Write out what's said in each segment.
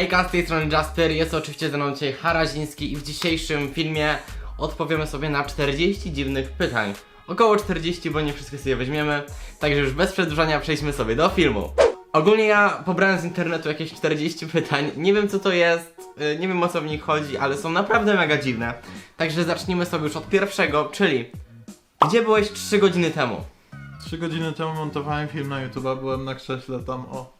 Hejka, z tej strony Jasper, jest oczywiście ze mną dzisiaj Haraziński i w dzisiejszym filmie odpowiemy sobie na 40 dziwnych pytań. Około 40, bo nie wszystkie sobie weźmiemy, także już bez przedłużania przejdźmy sobie do filmu. Ogólnie ja pobrałem z internetu jakieś 40 pytań, nie wiem co to jest, y, nie wiem o co w nich chodzi, ale są naprawdę mega dziwne. Także zacznijmy sobie już od pierwszego, czyli Gdzie byłeś 3 godziny temu? Trzy godziny temu montowałem film na YouTube, byłem na krześle tam, o.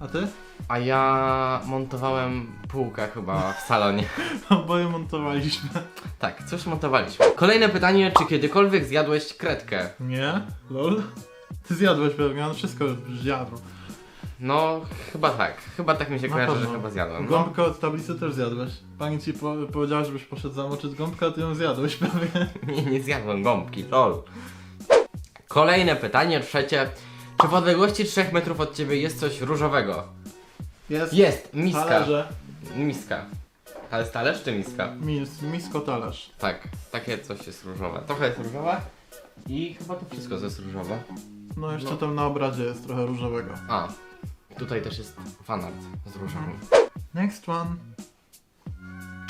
A ty? A ja montowałem półkę chyba w salonie. Oboje montowaliśmy. Tak, coś montowaliśmy. Kolejne pytanie, czy kiedykolwiek zjadłeś kredkę? Nie? Lol? Ty zjadłeś pewnie, on wszystko zjadł. No, chyba tak. Chyba tak mi się Na kojarzy, że pewno. chyba zjadłem. No. Gąbkę od tablicy też zjadłeś. Pani ci po powiedziała, żebyś poszedł zamoczyć gąbkę, a ty ją zjadłeś pewnie. Nie, nie zjadłem gąbki, lol. Kolejne pytanie, trzecie. Czy w odległości 3 metrów od ciebie jest coś różowego? Jest. Jest, miska. Talerze. Miska. Ale jest talerz czy miska? Mis, misko talerz. Tak, takie coś jest różowe. Trochę jest różowe i chyba to wszystko jest różowe. No jeszcze No. tam na obrazie jest trochę różowego. A, tutaj też jest fanart z różowym. Next one.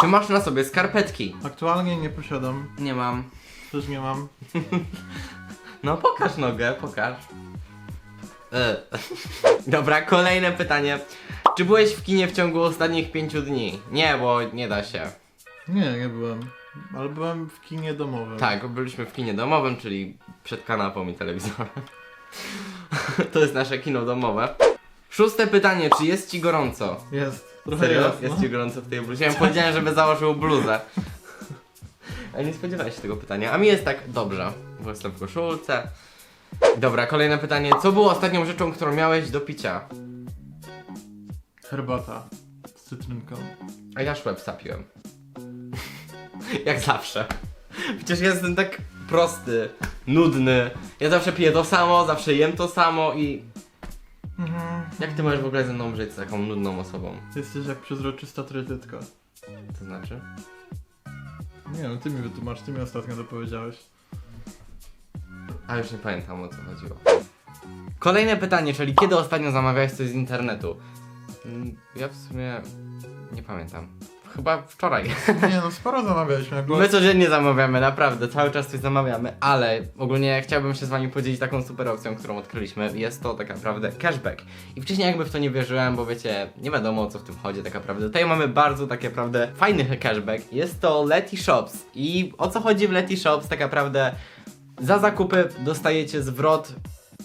Czy masz na sobie skarpetki? Aktualnie nie posiadam. Nie mam. Też nie mam. No pokaż nogę, pokaż. E. Dobra, kolejne pytanie. Czy byłeś w kinie w ciągu ostatnich pięciu dni? Nie, bo nie da się. Nie, nie byłem. Ale byłem w kinie domowym. Tak, byliśmy w kinie domowym, czyli przed kanapą i telewizorem. to jest nasze kino domowe. Szóste pytanie, czy jest ci gorąco? Jest. Trochę Serio? jest. Jest no. ci gorąco w tej bluzie? Ja powiedziałem, żeby założył bluzę. Ale nie spodziewałeś się tego pytania. A mi jest tak dobrze, bo jestem w koszulce. Dobra, kolejne pytanie. Co było ostatnią rzeczą, którą miałeś do picia? Herbata. Z cytrynką. A ja szwepsa piłem. Jak zawsze. Przecież ja jestem tak prosty, nudny. Ja zawsze piję to samo, zawsze jem to samo i... Mhm. Jak ty możesz w ogóle ze mną żyć z taką nudną osobą? Ty jesteś jak przezroczysta trytytka. To znaczy? Nie wiem, ty mi wytłumacz, ty mi ostatnio to powiedziałeś. A już nie pamiętam o co chodziło. Kolejne pytanie, czyli kiedy ostatnio zamawiałeś coś z internetu? Mm, Ja w sumie nie pamiętam. Chyba wczoraj. Nie no, sporo zamawialiśmy. Jak było... My codziennie zamawiamy, naprawdę, cały czas coś zamawiamy, ale ogólnie chciałbym się z wami podzielić taką super opcją, którą odkryliśmy. Jest to tak naprawdę cashback. I wcześniej jakby w to nie wierzyłem, bo wiecie, nie wiadomo o co w tym chodzi tak naprawdę. Tutaj mamy bardzo tak naprawdę fajny cashback. Jest to Leti Shops. I o co chodzi w Leti Shops tak naprawdę? Za zakupy dostajecie zwrot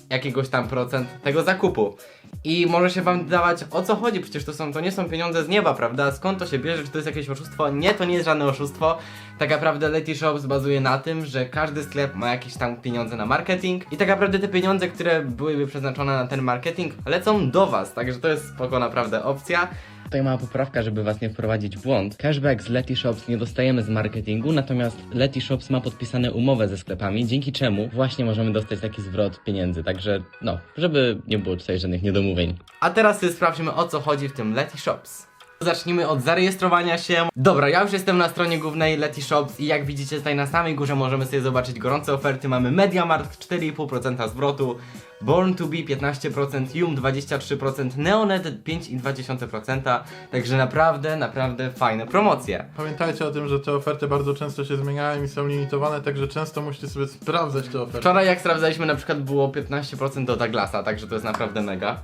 jakiegoś tam procent tego zakupu. I może się wam wydawać o co chodzi, przecież to, są, to nie są pieniądze z nieba, prawda? Skąd to się bierze, czy to jest jakieś oszustwo? Nie, to nie jest żadne oszustwo. Tak naprawdę Leti Shops bazuje na tym, że każdy sklep ma jakieś tam pieniądze na marketing i tak naprawdę te pieniądze, które byłyby przeznaczone na ten marketing, lecą do was, także to jest spoko naprawdę opcja. Tutaj mała poprawka, żeby was nie wprowadzić w błąd. Cashback z Leti Shops nie dostajemy z marketingu, natomiast Leti Shops ma podpisane umowę ze sklepami, dzięki czemu właśnie możemy dostać taki zwrot pieniędzy. Także no, żeby nie było tutaj żadnych niedomówień. A teraz sobie sprawdźmy o co chodzi w tym Leti Shops. Zacznijmy od zarejestrowania się. Dobra, ja już jestem na stronie głównej Leti Shops i jak widzicie tutaj na samej górze możemy sobie zobaczyć gorące oferty. Mamy MediaMarkt 4,5% zwrotu, Born to Be 15%, Yum 23%, Neonet 5,2%. Także naprawdę, naprawdę fajne promocje. Pamiętajcie o tym, że te oferty bardzo często się zmieniają i są limitowane, także często musicie sobie sprawdzać te oferty. Wczoraj jak sprawdzaliśmy na przykład było 15% do Douglasa, także to jest naprawdę mega.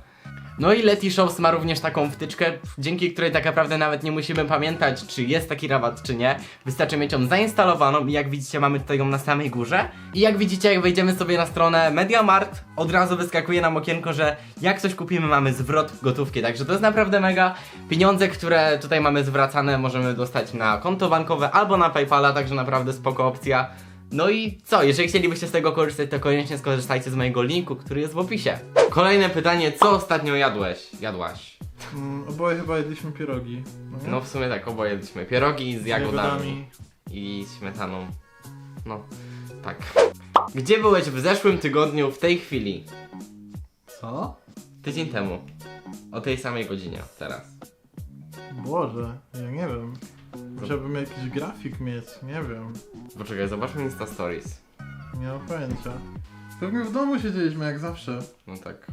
No i Leti Shows ma również taką wtyczkę, dzięki której tak naprawdę nawet nie musimy pamiętać, czy jest taki rabat, czy nie. Wystarczy mieć ją zainstalowaną i jak widzicie mamy tutaj ją na samej górze. I jak widzicie, jak wejdziemy sobie na stronę MediaMarkt, od razu wyskakuje nam okienko, że jak coś kupimy, mamy zwrot gotówki. Także to jest naprawdę mega. Pieniądze, które tutaj mamy zwracane, możemy dostać na konto bankowe albo na Paypala, także naprawdę spoko opcja. No i co, jeżeli chcielibyście z tego korzystać, to koniecznie skorzystajcie z mojego linku, który jest w opisie. Kolejne pytanie, co ostatnio jadłeś? Jadłaś? Mm, oboje chyba jedliśmy pierogi. nie? No w sumie tak, oboje jedliśmy pierogi z Z jagodami i śmietaną. No, tak. Gdzie byłeś w zeszłym tygodniu w tej chwili? Co? Tydzień temu. O tej samej godzinie, teraz. Boże, ja nie wiem. Musiałbym jakiś grafik mieć, nie wiem. Poczekaj, zobaczmy Insta Stories. Nie mam pojęcia. Pewnie w domu siedzieliśmy jak zawsze. No tak.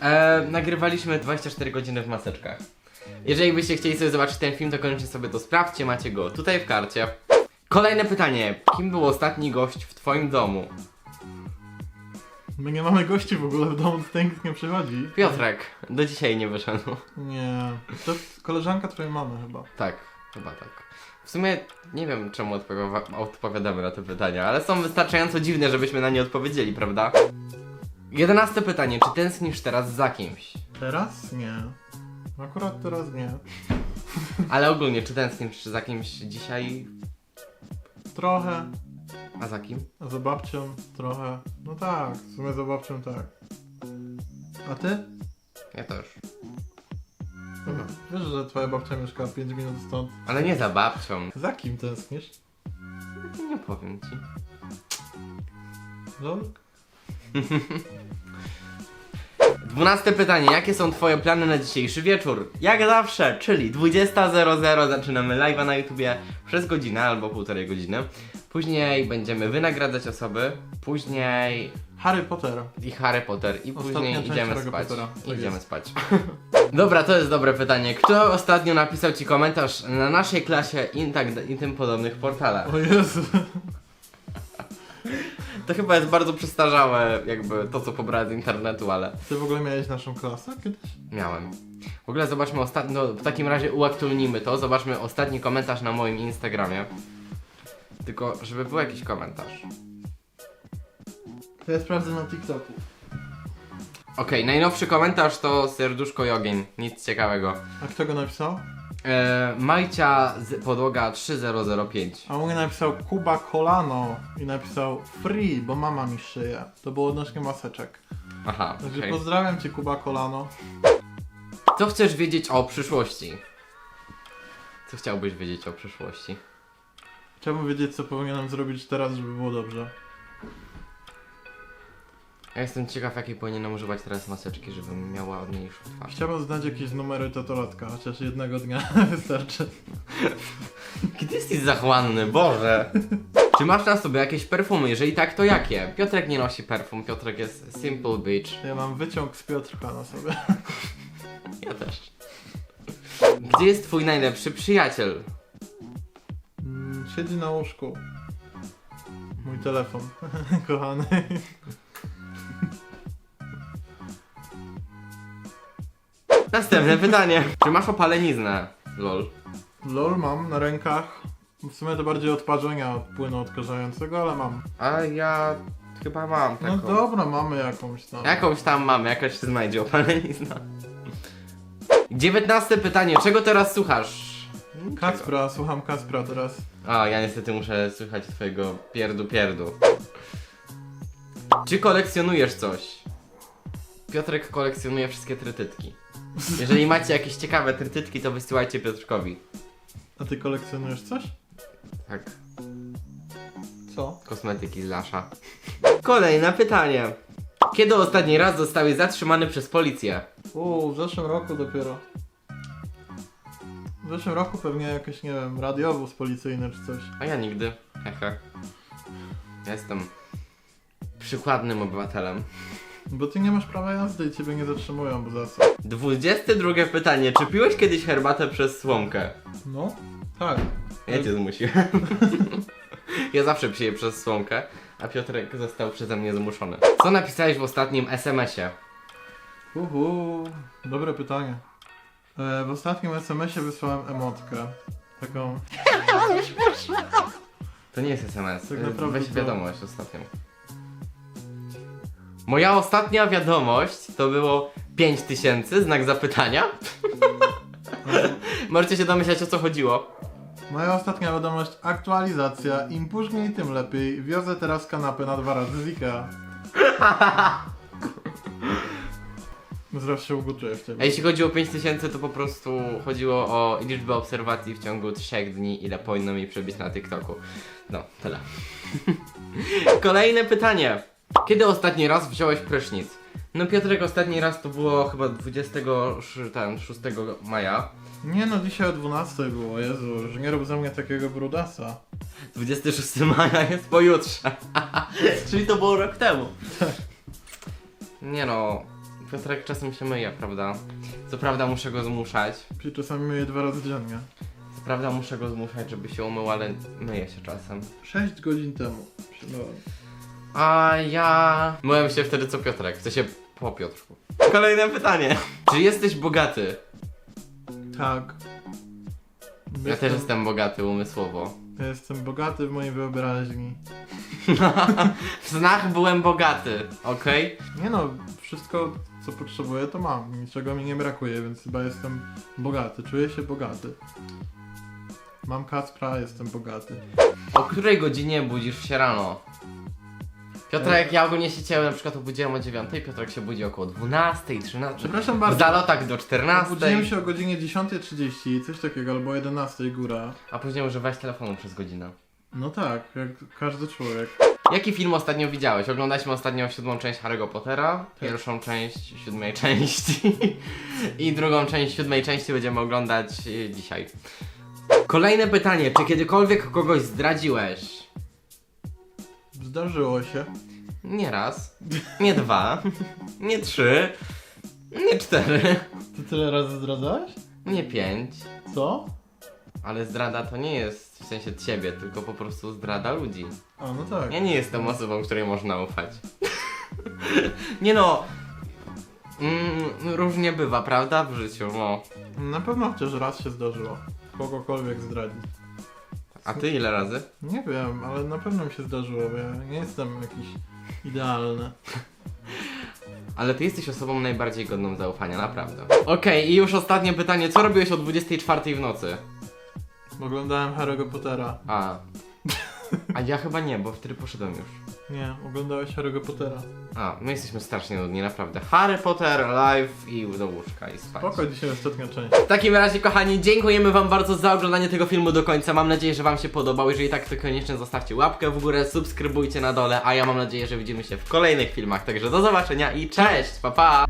E, nagrywaliśmy 24 godziny w maseczkach. Jeżeli byście chcieli sobie zobaczyć ten film, to koniecznie sobie to sprawdźcie, macie go tutaj w karcie. Kolejne pytanie. Kim był ostatni gość w twoim domu? My nie mamy gości w ogóle w domu, tutaj nikt nie przychodzi. Piotrek. Do dzisiaj nie wyszedł. Nie. To jest koleżanka twojej mamy chyba. Tak, chyba tak. W sumie nie wiem, czemu odpowiada- odpowiadamy na te pytania, ale są wystarczająco dziwne, żebyśmy na nie odpowiedzieli, prawda? Jedenaste pytanie. Czy tęsknisz teraz za kimś? Teraz? Nie. Akurat teraz nie. Ale ogólnie, czy tęsknisz za kimś dzisiaj? Trochę. A za kim? A za babcią trochę. No tak, w sumie za babcią tak. A ty? Ja też. Chyba. Wiesz, że twoja babcia mieszka 5 minut stąd. Ale nie za babcią. Za kim tęsknisz? Nie powiem ci. Lol? Dwunaste pytanie. Jakie są twoje plany na dzisiejszy wieczór? Jak zawsze, czyli 20.00 zaczynamy live'a na YouTubie przez godzinę albo półtorej godziny. Później będziemy wynagradzać osoby. Później Harry Potter. i Harry Potter i Ostatnia później część idziemy Harry'ego spać. Pottera, tak idziemy jest. spać. Dobra, to jest dobre pytanie. Kto ostatnio napisał ci komentarz na naszej klasie i, tak, i tym podobnych portalach? O Jezu. To chyba jest bardzo przestarzałe, jakby to co pobrałem z internetu, ale Ty w ogóle miałeś naszą klasę kiedyś? miałem. W ogóle zobaczmy ostatni, no w takim razie uaktualnijmy to, zobaczmy ostatni komentarz na moim Instagramie. Tylko, żeby był jakiś komentarz. To ja sprawdzę na TikToku. Okej, najnowszy komentarz to serduszko i ogień, nic ciekawego. A kto go napisał? E, Majcia z podłoga 3005. A u mnie napisał Kuba Kolano i napisał free, bo mama mi szyje. To było odnośnie maseczek. Aha, Także okej. pozdrawiam cię Kuba Kolano. Co chcesz wiedzieć o przyszłości? Co chciałbyś wiedzieć o przyszłości? Chciałbym wiedzieć co powinienem zrobić teraz, żeby było dobrze. Ja jestem ciekaw, jakiej powinienem używać teraz maseczki, żebym miała ładniejszą twarz. Chciałbym znać jakieś numery tatolatka, chociaż jednego dnia wystarczy. Kiedy jesteś zachłanny, Boże! Czy masz na sobie jakieś perfumy? Jeżeli tak, to jakie? Piotrek nie nosi perfum, Piotrek jest simple bitch. Ja mam wyciąg z Piotrka na sobie. Ja też. Gdzie jest twój najlepszy przyjaciel? Siedzi na łóżku. Mój telefon, kochany. Następne pytanie. Czy masz opaleniznę? Lol. LOL mam na rękach. W sumie to bardziej od parzenia, od płynu odkażającego, ale mam. A ja chyba mam taką. No dobra, mamy jakąś tam. Jakąś tam mam, jakaś się znajdzie opalenizna. Dziewiętnaste pytanie. Czego teraz słuchasz? Kacpra, słucham Kacpra teraz. A, ja niestety muszę słuchać twojego pierdu pierdu. Czy kolekcjonujesz coś? Piotrek kolekcjonuje wszystkie trytytki. Jeżeli macie jakieś ciekawe trytytki, to wysyłajcie Piotrkowi. A ty kolekcjonujesz coś? Tak, Co? kosmetyki z Lasza. Kolejne pytanie. Kiedy ostatni raz zostałeś zatrzymany przez policję? Uuu, w zeszłym roku dopiero. W zeszłym roku pewnie jakiś, nie wiem, radiowóz policyjny czy coś. A ja nigdy. Hehe. Ja Jestem przykładnym obywatelem. Bo ty nie masz prawa jazdy i ciebie nie zatrzymują, bo za co? Dwudzieste drugie pytanie. Czy piłeś kiedyś herbatę przez słomkę? No? Tak. Ja cię zmusiłem. ja zawsze piję przez słomkę, a Piotrek został przeze mnie zmuszony. Co napisałeś w ostatnim SMS-ie? Uhu, dobre pytanie. E, w ostatnim SMS-ie wysłałem emotkę. Taką. To nie jest SMS. Tak y, naprawdę Weź to- wiadomość ostatnią. Moja ostatnia wiadomość to było 5000, znak zapytania. Możecie się domyślać o co chodziło. Moja ostatnia wiadomość, aktualizacja. Im później, tym lepiej. Wiozę teraz kanapę na dwa razy z Ikea. Zaraz się ugotuję w A ciebie. jeśli chodzi o 5000, to po prostu chodziło o liczbę obserwacji w ciągu 3 dni, ile powinno mi przebić na TikToku. No, tyle. Kolejne pytanie. Kiedy ostatni raz wziąłeś prysznic? No Piotrek, ostatni raz to było chyba 26 maja. Nie no, dzisiaj o 12 było, Jezu, już nie rób ze mnie takiego brudasa. 26 maja jest pojutrze. Czyli to było rok temu. Nie no, Piotrek czasem się myje, prawda? Co prawda muszę go zmuszać. Czyli czasami myję dwa razy dziennie. Co prawda muszę go zmuszać, żeby się umył, ale myję się czasem. 6 godzin temu się myłem. A ja... Myłem się wtedy co Piotrek, w sensie po Piotrku. Kolejne pytanie. Czy jesteś bogaty? Tak. Ja też jestem bogaty umysłowo. Ja jestem bogaty w mojej wyobraźni. W snach byłem bogaty, okej? Nie no, wszystko co potrzebuję to mam. Niczego mi nie brakuje, więc chyba jestem bogaty. Czuję się bogaty. Mam Kacpra, jestem bogaty. O której godzinie budzisz się rano? Piotrek, ja ogólnie się ciałem, na przykład obudziłem o 9, Piotrek się budzi około 12, 13. Przepraszam W bardzo. zalotach do 14, Obudziłem się o godzinie 10.30, coś takiego, albo 11 góra. a później używałeś telefonu przez godzinę. No tak, jak każdy człowiek. Jaki film ostatnio widziałeś? Oglądaliśmy ostatnio siódmą część Harry'ego Pottera, Tak. pierwszą część siódmej części i drugą część siódmej części będziemy oglądać y, dzisiaj. Kolejne pytanie, czy kiedykolwiek kogoś zdradziłeś? Zdarzyło się. Nie raz, nie dwa, nie trzy, nie cztery, Ty tyle razy zdradzałeś? nie pięć. Co? Ale zdrada to nie jest w sensie ciebie, tylko po prostu zdrada ludzi. A no tak. Ja nie jestem osobą, której można ufać. nie no. Mm, różnie bywa, prawda? W życiu, no. Na pewno chociaż raz się zdarzyło. Kogokolwiek zdradzić. A ty ile razy? Nie wiem, ale na pewno mi się zdarzyło, bo ja nie jestem jakiś idealny. Ale ty jesteś osobą najbardziej godną zaufania, naprawdę. Okej, i już ostatnie pytanie. Co robiłeś o 24 w nocy? Oglądałem Harry'ego Pottera. A. A ja chyba nie, bo wtedy poszedłem już. Nie, oglądałeś Harry'ego Pottera. A, my jesteśmy strasznie nudni, naprawdę. Harry Potter, live i do łóżka i spać. Spoko, dzisiaj ostatnia część. W takim razie, kochani, dziękujemy Wam bardzo za oglądanie tego filmu do końca. Mam nadzieję, że Wam się podobał. Jeżeli tak, to koniecznie zostawcie łapkę w górę, subskrybujcie na dole, a ja mam nadzieję, że widzimy się w kolejnych filmach. Także do zobaczenia i cześć! Pa pa!